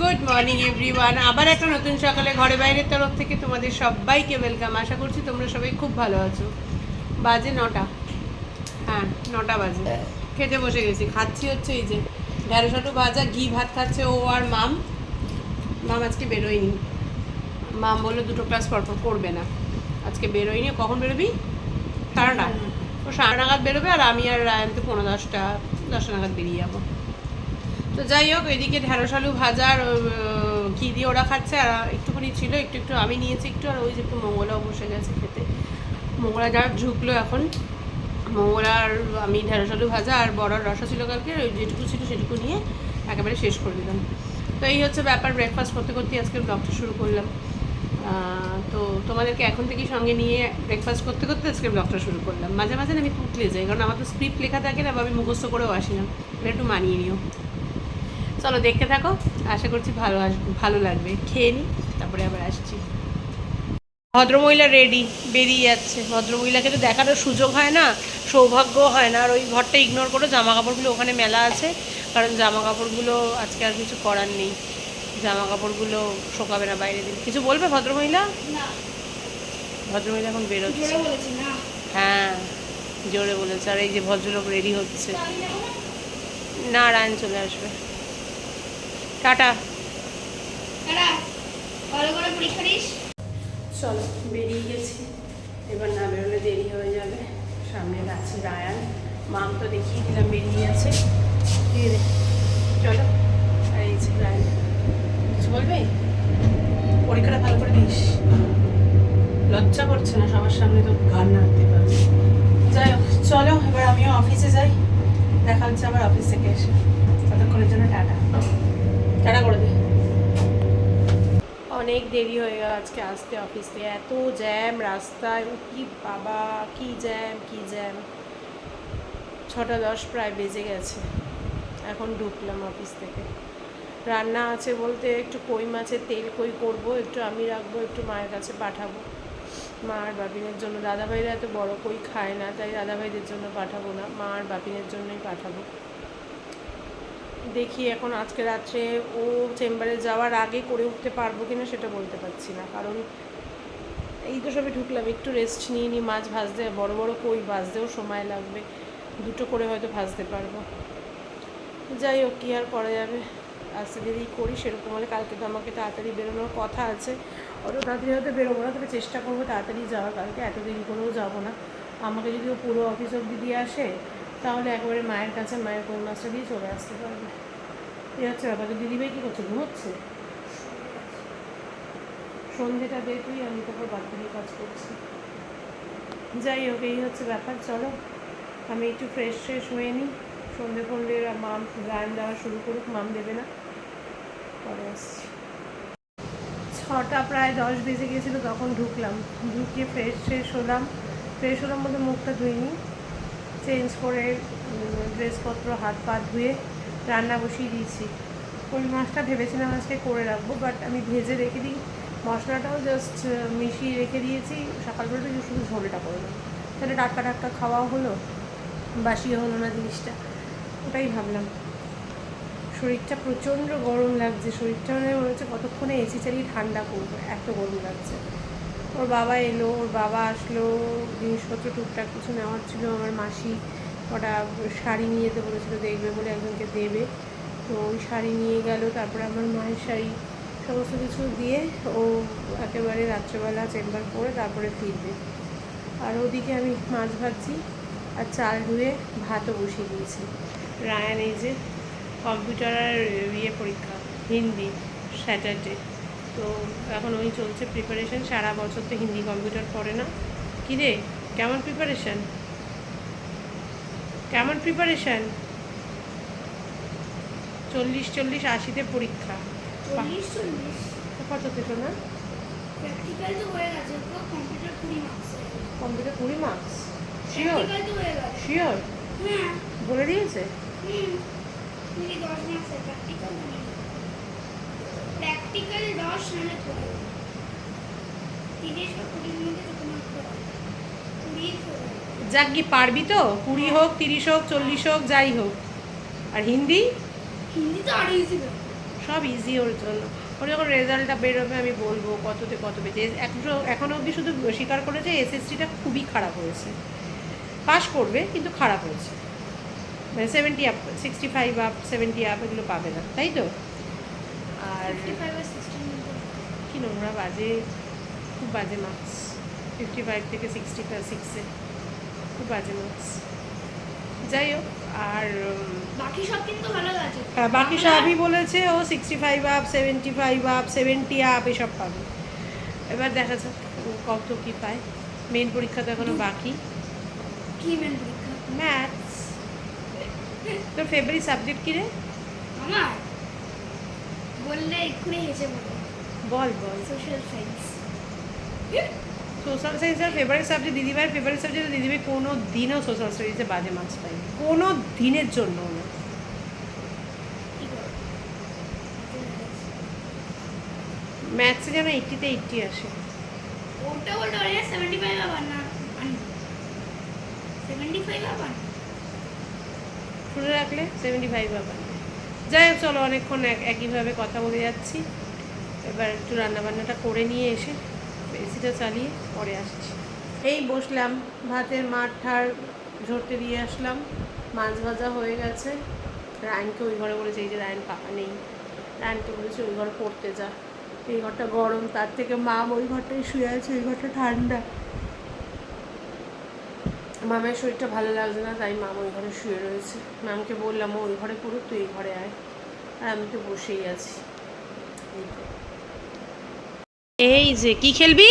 Good morning everyone আবার একটা নতুন সকালে ঘরে বাইরের তরফ থেকে তোমাদের সবাইকে ওয়েলকাম আশা করছি তোমরা সবাই খুব ভালো আছো। বাজে নটা। হ্যাঁ নটা বাজে। খেতে বসে গেছি। খাচ্ছি হচ্ছে এই যে ঢেঁড়সাটু ভাজা ঘি ভাত খাচ্ছে ও আর মাম। মাম আজকে বেরোয়নি। মাম বলল দুটো ক্লাস পরপর করবে না। আজকে বেরোয়নি। কখন বেরোবি? সাড়ে না ও সাড়ে নাগাদ বেরোবে আর আমি আর রায়ন তো পনেরো দশটা দশটা নাগাদ বেরিয়ে যাব। তো যাই হোক, এদিকে ঢেঁড়স আলু ভাজার ঘি দিয়ে ওরা খাচ্ছে, আর একটুখানি ছিল, একটু একটু আমি নিয়েছি একটু, আর ওই যে একটু মঙ্গলাও বসে গেছে খেতে। মঙ্গলা যা ঝুঁকলো এখন। মঙ্গলার আমি ঢেঁড়স আলু ভাজা আর বড়ার রসা ছিল কালকে ওই যেটুকু ছিল সেটুকু নিয়ে একেবারে শেষ করে দিলাম। তো এই হচ্ছে ব্যাপার ব্রেকফাস্ট করতে করতে আজকে ব্লগটা শুরু করলাম। তো তোমাদেরকে এখন থেকেই সঙ্গে নিয়ে ব্রেকফাস্ট করতে করতে আজকে ব্লগটা শুরু করলাম। মাঝে মাঝে আমি তুতলে যাই, কারণ আমার তো স্ক্রিপ্ট লেখা থাকে না, বা আমি মুখস্থ করেও আসি না। একটু মানিয়ে নিও। চলো দেখতে থাকো। আশা করছি ভালো ভালো লাগবে। খেয়ে নিই তারপরে আবার আসছি। ভদ্রমহিলা রেডি বেরিয়ে যাচ্ছে। ভদ্রমহিলাকে তো দেখানোর সুযোগ হয় না সৌভাগ্য হয় না। আর ওই ঘরটা ইগনোর করে জামা কাপড়গুলো ওখানে মেলা আছে। কারণ জামা কাপড়গুলো আজকে আর কিছু করার নেই। জামা কাপড়গুলো শোকাবে না বাইরে দিন কিছু বলবে ভদ্রমহিলা? ভদ্রমহিলা এখন বেরোচ্ছে। হ্যাঁ জোরে বলেছে। আর এই যে ভদ্রলোক রেডি হচ্ছে? না রায়ন চলে আসবে। টাটা। ভালো করে পরীক্ষা দিস চলো বেরিয়ে গেছি। এবার না বেরোলে দেরি হয়ে যাবে। সামনে আছে রায়ান। মাম তো দেখিয়ে দিলাম বেরিয়ে আছে। চলো আর এই যে রায়ান। কিছু বলবে? পরীক্ষাটা ভালো করে দিস লজ্জা করছে না সবার সামনে তো গান নাড়তে পারবে। যাই হোক চলো এবার আমিও অফিসে যাই। দেখা হচ্ছে আবার অফিস থেকে এসে। ততক্ষণের জন্য টাটা। অনেক দেরি হয়ে গেল আজকে আসতে অফিস থেকে। এত জ্যাম রাস্তায় কি বাবা, কি জ্যাম কি জ্যাম ছটা দশ প্রায় বেজে গেছে। এখন ঢুকলাম অফিস থেকে। রান্না আছে বলতে একটু কই মাছের তেল কই করব, একটু আমি রাখব, একটু মায়ের কাছে পাঠাবো। মা আর বাপিনের জন্য, দাদাভাইরা এত বড় কই খায় না, তাই দাদাভাইদের জন্য পাঠাবো না, মা আর বাপিনের জন্যই পাঠাবো। দেখি এখন আজকে রাত্রে ও চেম্বারে যাওয়ার আগে করে উঠতে পারব কিনা সেটা বলতে পারছি না। কারণ এই তো সবে ঢুকলাম, একটু রেস্ট নিয়ে নিই, মাছ ভাজতে, বড় বড় কই ভাজতেও সময় লাগবে। দুটো করে হয়তো ভাজতে পারব। যাই হোক, কী আর করা যাবে? আস্তে দেরি করি, সেরকম হলে কালকে তো আমাকে তাড়াতাড়ি বেরোনোর কথা আছে। অত তাড়াতাড়ি হয়তো বেরোবো না, তবে চেষ্টা করব তাড়াতাড়ি যাওয়ার, কালকে এত দেরি করেও যাব না। আমাকে যদি ও পুরো অফিস অব্দি দিয়ে আসে তাহলে একবারে মায়ের কাছে মায়ের কই মাছটা দিয়ে চলে আসতে পারবে। এ হচ্ছে ব্যাপার দিদিভাই কী করছে, ঘুমোচ্ছে? সন্ধেটা দে তুই আমি তারপর বাকি কাজ করছি। যাই হোক, এই হচ্ছে ব্যাপার, চলো। আমি একটু ফ্রেশ ফ্রেশ হয়ে নিই। সন্ধে ফন্ধে মাম গান দেওয়া শুরু করুক, মাম দেবে না। পরে আসছি। ছটা প্রায় দশ বেজে গেছিল তখন ঢুকলাম। ঢুকিয়ে ফ্রেশ ফ্রেশ হলাম। ফ্রেশ হলাম বলতে মুখটা ধুইনি। চেঞ্জ করে ড্রেসপত্র, হাত পা ধুয়ে রান্না বসিয়ে দিয়েছি। ওই মাছটা ভেবেছিলাম আজকে করে রাখব বাট আমি ভেজে রেখে দিই। মশলাটাও জাস্ট মিশিয়ে রেখে দিয়েছি। সকালবেলা তো শুধু ঝোলটা করলাম তাহলে টাটকা টাটকা খাওয়াও হলো, বাসিও হলো না জিনিসটা। ওটাই ভাবলাম। শরীরটা প্রচণ্ড গরম লাগছে। শরীরটা মানে মনে হচ্ছে কতক্ষণে এসি চালিয়ে ঠান্ডা করব, এত গরম লাগছে। ওর বাবা এলো, ওর বাবা আসলো, জিনিসপত্র টুকটাক কিছু নেওয়ার ছিল, আমার মাসি ওটা শাড়ি নিয়ে যেতে বলেছিল, দেখবে বলে একজনকে দেবে। তো ওই শাড়ি নিয়ে গেল, তারপরে আমার মায়ের শাড়ি, সমস্ত কিছু দিয়ে ও একেবারে রাত্রেবেলা চেম্বার করে তারপরে ফিরবে। আর ওদিকে আমি মাছ ভাজছি আর চাল ধুয়ে ভাতও বসিয়ে দিয়েছি। রায়ান এই যে, কম্পিউটার আর ইয়ে পরীক্ষা, হিন্দি, স্যাটারডে। তো এখন ওই চলছে প্রিপারেশন সারা বছর তো হিন্দি কম্পিউটার পড়ে না। কী রে কেমন প্রিপারেশন কেমন প্রিপারেশন চল্লিশ চল্লিশ আশিতে পরীক্ষা। কত থেকে না? প্র্যাকটিক্যাল তো হয়ে গেছে কম্পিউটার কুড়ি মার্কস কম্পিউটার কুড়ি মার্কস শিওর শিওর বলে দিয়েছে? হুম। দশ প্র্যাকটিক্যাল প্র্যাকটিক্যাল দশ নাহলে কুড়ি তিরিশ বা কুড়ির মধ্যে তো তোমার কুড়ি যাক কি পারবি তো? কুড়ি হোক তিরিশ হোক চল্লিশ হোক যাই হোক। আর হিন্দি? হিন্দি তো আরও ইজি সব ইজি ওর জন্য। ওর যখন রেজাল্টটা বেরোবে আমি বলব কততে কত পেয়েছে এখনও এখনও অবধি শুধু স্বীকার করেছে এসএসসিটা খুবই খারাপ হয়েছে। পাস করবে কিন্তু খারাপ হয়েছে। মানে seventy up sixty five up seventy up এগুলো পাবে না তাই তো আর ফিফটি ফাইভ আর সিক্সটিন কি নোংরা বাজে খুব বাজে মার্কস ফিফটি ফাইভ থেকে সিক্সটি সিক্সে খুব বাজে মার্কস যাই হোক আর বাকি সব কিন্তু ভালো আছে। হ্যাঁ বাকি সবই বলেছে ও sixty five up seventy five up seventy up এসব পাবে। এবার দেখা যাক ও কত কী পায়। মেন পরীক্ষা তো এখনও বাকি। কি মেন পরীক্ষা? ম্যাথস তোর ফেভারিট সাবজেক্ট কী রে? আমার? বললে এক্ষুনি হেসে বলব। বল বল। সোশ্যাল সায়েন্স সোশ্যাল সায়েন্সের ফেভারিট সাবজেক্ট দিদিভাইয়ের ফেভারিট সাবজেক্ট দিদিভাই কোনো দিনও সোশ্যাল স্টাডিজে বাজে মার্কস পায়নি। কোনো দিনের জন্য না। ম্যাথসে যেন এইটটিতে এইটটি আসে। ওটা বলতে পারি না সেভেন্টি ফাইভ আবার না সেভেন্টি ফাইভ আবার? শুনে রাখলে সেভেন্টি ফাইভ আবার। যাই হোক, চলো অনেকক্ষণ এক একইভাবে কথা বলে যাচ্ছি। এবার একটু রান্নাবান্নাটা করে নিয়ে এসে এসিটা চালিয়ে পরে আসছি। এই বসলাম, ভাতের মাঠ ঠার ঝরতে দিয়ে আসলাম। মাছ ভাজা হয়ে গেছে। রায়নকে ওই ঘরে বলেছে, এই যে রায়ন পাকা নেই। রায়নকে বলেছে, ওই ঘরে পড়তে যা। এই ঘরটা গরম, তার থেকে মা ওই ঘরটায় শুয়ে আছে, ওই ঘরটা ঠান্ডা। মামের শরীরটা ভালো লাগছে না তাই মাম ওই ঘরে শুয়ে রয়েছে। মামকে বললাম ওই ঘরে পড়ুক তুই এই ঘরে আয়। আর আমি তো বসেই আছি। এই যে কি খেলবি?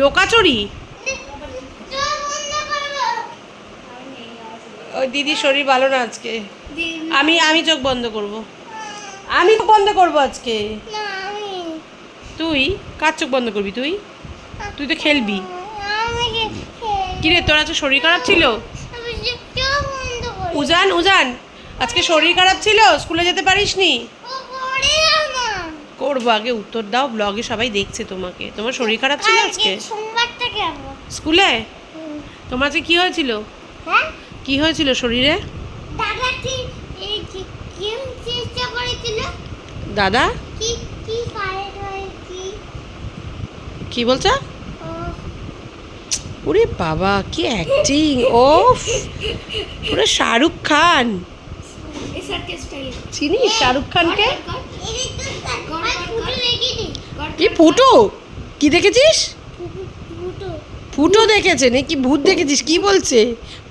লোকাচুরি। ওই দিদির শরীর ভালো না আজকে। আমি আমি চোখ বন্ধ করব। আমি চোখ বন্ধ করব আজকে? তুই? কার চোখ বন্ধ করবি তুই? তুই তো খেলবি। কিরে তোর আজকে শরীর খারাপ ছিল? উজান উজান আজকে শরীর খারাপ ছিল? স্কুলে যেতে পারিসনি? করব আগে উত্তর দাও ব্লগে সবাই দেখছে তোমাকে। তোমার শরীর খারাপ ছিল আজকে? স্কুলে? তোমার আজকে কি হয়েছিল? হ্যাঁ? কি হয়েছিল শরীরে? দাদা কি হয় বলছো? ওরে বাবা কি অ্যাক্টিং ও পুরো শাহরুখ খান। চিনিস শাহরুখ খানকে? কি ফুটো কি দেখেছিস? ফুটো দেখেছে নাকি ভূত দেখেছিস? কি বলছে?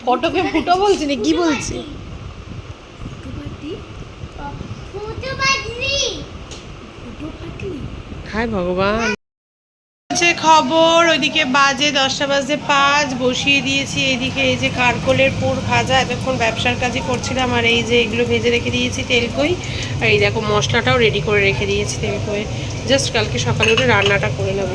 ফটোকে ফুটো বলছে না কি বলছে? হায় ভগবান। খবর, ওইদিকে বাজে, দশটা বাজে পাঁচ, বসিয়ে দিয়েছি এইদিকে এই যে কারকোলের পুর ভাজা, এতক্ষণ ব্যবসার কাজই করছিলাম, আর এই যে এগুলো ভেজে রেখে দিয়েছি তেলকই আর এই দেখো মশলাটাও রেডি করে রেখে দিয়েছি তেলকই জাস্ট কালকে সকালে উঠে রান্নাটা করে নেব।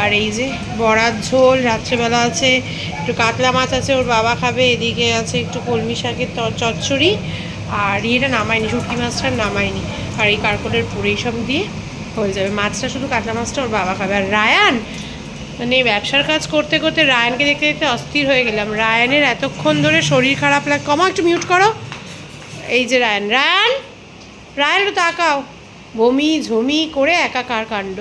আর এই যে বড়ার ঝোল, রাত্রেবেলা আছে, একটু কাতলা মাছ আছে, ওর বাবা খাবে, এদিকে আছে একটু কলমি শাকের চচ্চড়ি, আর ইয়েটা নামায়নি, শুটকি মাছটা নামায়নি, আর এই কারকোলের পুর এইসব দিয়ে হয়ে যাবে। মাছটা শুধু কাতলা মাছটা ওর বাবা খাবে। আর রায়ান মানে ব্যবসার কাজ করতে করতে রায়ানকে দেখতে দেখতে অস্থির হয়ে গেলাম। রায়ানের এতক্ষণ ধরে শরীর খারাপ লাগ কমা একটু মিউট করো। এই যে রায়ান। রায়ান রায়ান, একটু তাকাও। বমি ঝমি করে একাকার কাণ্ড।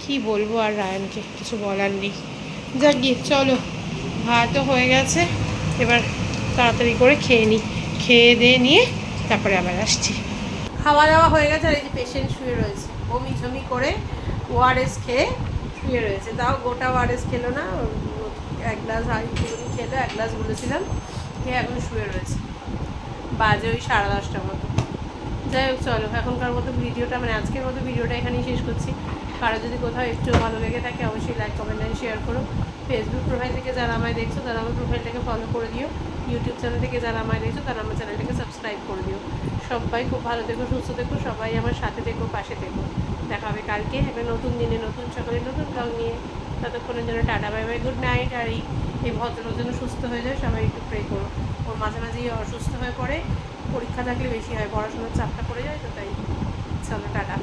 কি বলব আর রায়ানকে? কিছু বলার নেই। যাক, গিয়ে চলো। ভাতও হয়ে গেছে। এবার তাড়াতাড়ি করে খেয়ে নিই খেয়ে দিয়ে নিয়ে তারপরে আবার আসছি। খাওয়া দাওয়া হয়ে গেছে আর এই যে পেশেন্ট শুয়ে রয়েছে। বমি ঝমি করে ওআরএস খেয়ে শুয়ে রয়েছে। তাও গোটা ওআরএস খেলো না এক গ্লাস আইটুকুনি খেলো, এক গ্লাস বলেছিলাম, খেয়ে এখন শুয়ে রয়েছে। বাজে ওই সাড়ে দশটার মতো। যাই হোক, চলো, এখনকার মতো ভিডিওটা মানে আজকের মতো ভিডিওটা এখানেই শেষ করছি। কারও যদি কোথাও একটু ভালো লেগে থাকে, অবশ্যই লাইক কমেন্ট অ্যান্ড শেয়ার করো। ফেসবুক প্রোফাইল থেকে যারা আমায় দেখছ, তারা আমার প্রোফাইলটাকে ফলো করে দিও। ইউটিউব চ্যানেল থেকে যারা আমায় দেখছ, তারা আমার চ্যানেলটাকে সাবস্ক্রাইব করে দিও। সবাই খুব ভালো থেকো, সুস্থ থেকো, সবাই আমার সাথে থেকো, পাশে থেকো। দেখা হবে কালকে একটা নতুন দিনে, নতুন সকালে, নতুন ব্লগ নিয়ে। ততক্ষণের জন্য tata bye bye good night আর এই ভদ্র ভদ্রলোক যেন সুস্থ হয়ে যায়, সবাই একটু প্রে করো। ওর মাঝে মাঝেই অসুস্থ হয়ে পড়ে, পরীক্ষা থাকলে বেশি হয়, পড়াশোনার চাপটা পড়ে যায়, তো তাই চলো, টাটা।